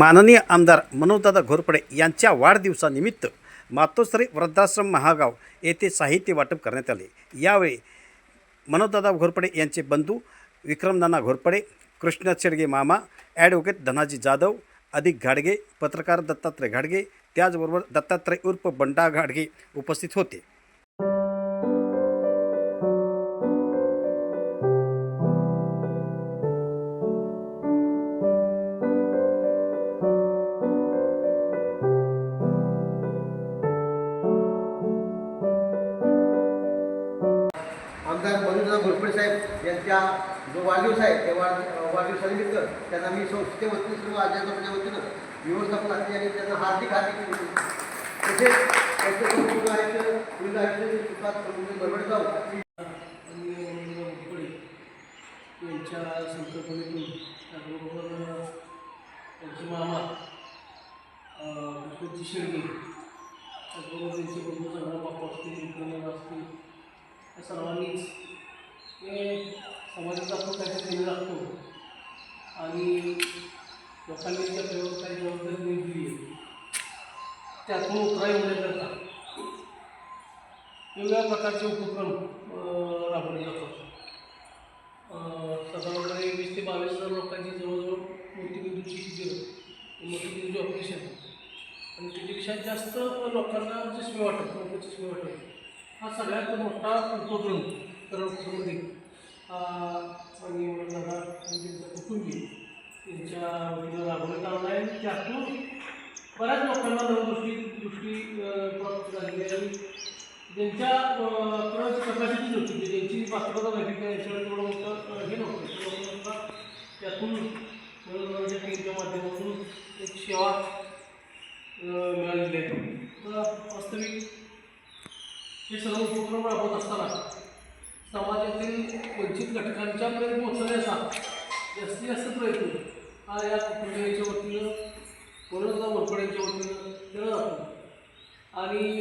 माननीय आमदार मनोजदादा घोरपडे यांच्या वाढदिवसानिमित्त मातोश्री वृद्धाश्रम महागाव येथे साहित्य वाटप करण्यात आले. यावेळी मनोजदादा घोरपडे यांचे बंधू विक्रमदाना घोरपडे कृष्ण शेडगे मामा ॲडव्होकेट धनाजी जाधव अधिक घाडगे पत्रकार दत्तात्रय घाडगे त्याचबरोबर दत्तात्रय उर्फ बंडा घाडगे उपस्थित होते. आमदार मनोज घोरपडे साहेब यांच्या जो वाढदिवस आहे त्या वाढ वाढदिवसानिमित्त त्यांना मी संस्थेच्या वतीने सर्व अध्यापकाच्या वतीनं व्यवस्थापनाचे आणि त्यांना हार्दिक हार्दिक तसेच त्यांचे जो आहेत पुढील आयुष्याची बरोबर जाऊ यांच्या संकल्पनेतून त्याचबरोबर त्यांचे मामा कृष्णजी शेळके त्याचबरोबर त्यांचे बंधू संग्राम बाप्पा असतील विक्रमन असतील. सर्वांनीच हे समाजाचा आपण काहीतरी देणं लागतो. आणि लोकांनी त्या प्रयोग काही जबाबदारी दिली आहे. त्यातून उतराई होण्याकरता वेगवेगळ्या प्रकारचे उपक्रम राबवले जातात. साधारणपणे वीस ते बावीस हजार लोकांची जवळजवळ मोतीबिंदूची शिबिरं मोतीबिंदूचे ऑपरेशन आणि त्याच्यापेक्षा जास्त लोकांना म्हणजे चष्मे वाटत लोक चष्मे वाटत हा सगळ्यात मोठा उपक्रम तरुणांमध्ये हा आणि म्हणजे त्यांच्या कुटुंबी यांच्या वतीनं राबवण्यात आला आहे. त्यातून बऱ्याच लोकांना नवदृष्टी दृष्टी प्राप्त झालेली आहे. आणि ज्यांच्या परत कपॅसिटी नव्हती म्हणजे ज्यांची पात्रता नव्हती त्या याच्यावर तेवढं मोठं हे नव्हतं. त्यातून मनोरंजनाच्या टीमच्या माध्यमातून एक सेवा मिळालेली आहे. वास्तविक हे सर्व उपक्रम राबवत असताना समाजातील वंचित घटकांच्यापर्यंत पोहोचण्याचा जास्तीत जास्त प्रयत्न हा या कुटुंबियांच्या वतीनं मनोरंजन वरपड्यांच्या वतीनं केला जातो. आणि